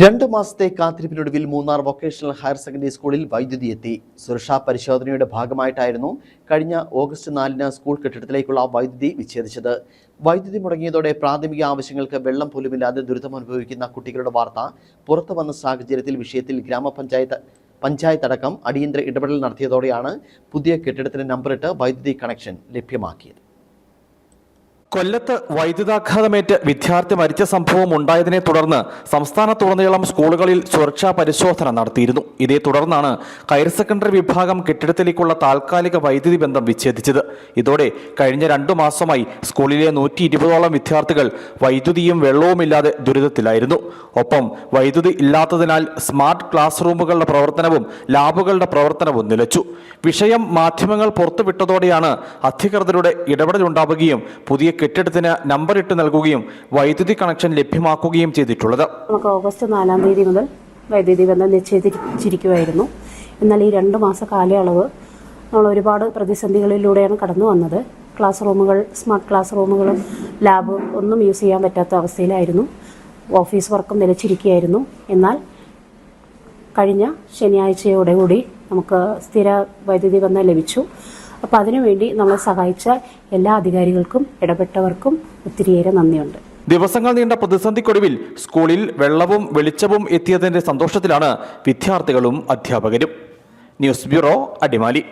രണ്ട് മാസത്തെ കാത്തിരിപ്പിനൊടുവിൽ മൂന്നാർ വൊക്കേഷണൽ ഹയർ സെക്കൻഡറി സ്കൂളിൽ വൈദ്യുതി എത്തി. സുരക്ഷാ പരിശോധനയുടെ ഭാഗമായിട്ടായിരുന്നു കഴിഞ്ഞ ഓഗസ്റ്റ് നാലിന് സ്കൂൾ കെട്ടിടത്തിലേക്കുള്ള വൈദ്യുതി വിച്ഛേദിച്ചത്. വൈദ്യുതി മുടങ്ങിയതോടെ പ്രാഥമിക ആവശ്യങ്ങൾക്ക് വെള്ളം പോലുമില്ലാതെ ദുരിതമനുഭവിക്കുന്ന കുട്ടികളുടെ വാർത്ത പുറത്തു വന്ന സാഹചര്യത്തിൽ വിഷയത്തിൽ ഗ്രാമപഞ്ചായത്ത് പഞ്ചായത്ത് അടക്കം അടിയന്തര ഇടപെടൽ നടത്തിയതോടെയാണ് പുതിയ കെട്ടിടത്തിന് നമ്പറിട്ട് വൈദ്യുതി കണക്ഷൻ ലഭ്യമാക്കിയത്. കൊല്ലത്ത് വൈദ്യുതാഘാതമേറ്റ് വിദ്യാർത്ഥി മരിച്ച സംഭവം ഉണ്ടായതിനെ തുടർന്ന് സംസ്ഥാനത്തുടനീളം സ്കൂളുകളിൽ സുരക്ഷാ പരിശോധന നടത്തിയിരുന്നു. ഇതേ തുടർന്നാണ് ഹയർ സെക്കൻഡറി വിഭാഗം കെട്ടിടത്തിലേക്കുള്ള താൽക്കാലിക വൈദ്യുതി ബന്ധം വിച്ഛേദിച്ചത്. ഇതോടെ കഴിഞ്ഞ രണ്ടു മാസമായി സ്കൂളിലെ നൂറ്റി ഇരുപതോളം വിദ്യാർത്ഥികൾ വൈദ്യുതിയും വെള്ളവുമില്ലാതെ ദുരിതത്തിലായിരുന്നു. ഒപ്പം വൈദ്യുതി ഇല്ലാത്തതിനാൽ സ്മാർട്ട് ക്ലാസ് റൂമുകളുടെ പ്രവർത്തനവും ലാബുകളുടെ പ്രവർത്തനവും നിലച്ചു. വിഷയം മാധ്യമങ്ങൾ പുറത്തുവിട്ടതോടെയാണ് അധികൃതരുടെ ഇടപെടലുണ്ടാവുകയും പുതിയ കെട്ടിടത്തിന് നമ്പറിട്ട് നൽകുകയും വൈദ്യുതി കണക്ഷൻ ലഭ്യമാക്കുകയും ചെയ്തിട്ടുള്ളത്. നമുക്ക് ഓഗസ്റ്റ് നാലാം തീയതി മുതൽ വൈദ്യുതി ബന്ധം നിശ്ചയിച്ചിരിക്കുമായിരുന്നു എന്നാൽ ഈ രണ്ട് മാസ കാലയളവ് നമ്മൾ ഒരുപാട് പ്രതിസന്ധികളിലൂടെയാണ് കടന്നു വന്നത്. ക്ലാസ് റൂമുകൾ സ്മാർട്ട് ക്ലാസ് റൂമുകളും ലാബ് ഒന്നും യൂസ് ചെയ്യാൻ പറ്റാത്ത അവസ്ഥയിലായിരുന്നു. ഓഫീസ് വർക്കും നിലച്ചിരിക്കുകയായിരുന്നു. എന്നാൽ കഴിഞ്ഞ ശനിയാഴ്ചയോടെ കൂടി നമുക്ക് സ്ഥിര വൈദ്യുതി ബന്ധം ലഭിച്ചു. അപ്പോൾ അതിനുവേണ്ടി നമ്മളെ സഹായിച്ച എല്ലാ അധികാരികൾക്കും ഇടപെട്ടവർക്കും ഒത്തിരിയേറെ നന്ദിയുണ്ട്. ദിവസങ്ങൾ നീണ്ട പ്രതിസന്ധിക്കൊടുവിൽ സ്കൂളിൽ വെള്ളവും വെളിച്ചവും എത്തിയതിന്റെ സന്തോഷത്തിലാണ് വിദ്യാർത്ഥികളും അധ്യാപകരും. News bureau Adimali.